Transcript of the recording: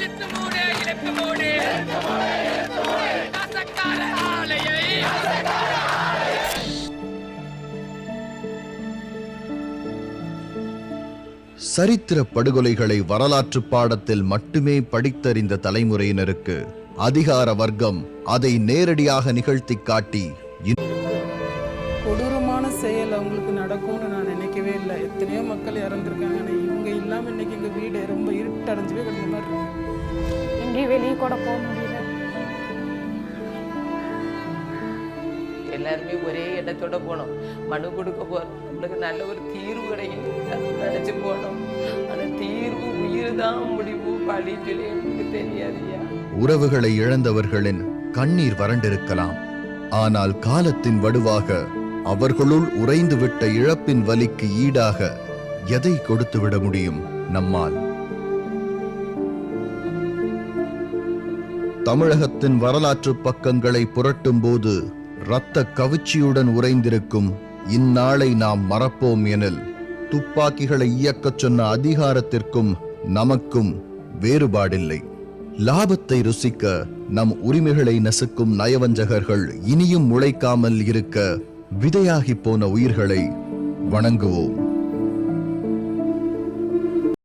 இழுத்து சரித்திர படுகொலைகளை வரலாற்று பாடத்தில் மட்டுமே படித்தறிந்த தலைமுறையினருக்கு அதிகார வர்க்கம் அதை நேரடியாக நிகழ்த்தி காட்டி கொடூரமான செயல் அவங்களுக்கு நடக்கும்னு நான் நினைக்கவே இல்லை. எத்தனையோ மக்கள் இறந்துருக்காங்க. இவங்க இல்லாமல் இன்னைக்கு எங்கள் வீடு ரொம்ப இருட்டடைஞ்சவே கிடந்த மாதிரி இருக்கு. எங்கேயும் வெளியே கூட போக முடியல? எல்லாருமே ஒரே இடத்தோட போனோம். மனு கொடுக்க போறோம் நம்மளுக்கு நல்ல ஒரு தீர்வு கிடைக்கும் நினைச்சு போனோம். ஆனா தீர்வு உயிர் தான் முடிவு பழி சொல்லி எனக்கு தெரியாதுயா உறவுகளை இழந்தவர்களின் கண்ணீர் வறண்டிருக்கலாம். ஆனால் காலத்தின் வடுவாக அவர்களுள் உறைந்துவிட்ட இழப்பின் வலிக்கு ஈடாக எதை கொடுத்துவிட முடியும் நம்மால்? தமிழகத்தின் வரலாற்று பக்கங்களை புரட்டும்போது இரத்த கவிச்சியுடன் உறைந்திருக்கும் இந்நாளை நாம் மறப்போம் எனில் துப்பாக்கிகளை இயக்கச் சொன்ன அதிகாரத்திற்கும் நமக்கும் வேறுபாடில்லை. லாபத்தை ருசிக்க நம் உரிமைகளை நசுக்கும் நயவஞ்சகர்கள் இனியும் முளைக்காமல் இருக்க விதையாகிப் போன உயிர்களை வணங்குவோம்.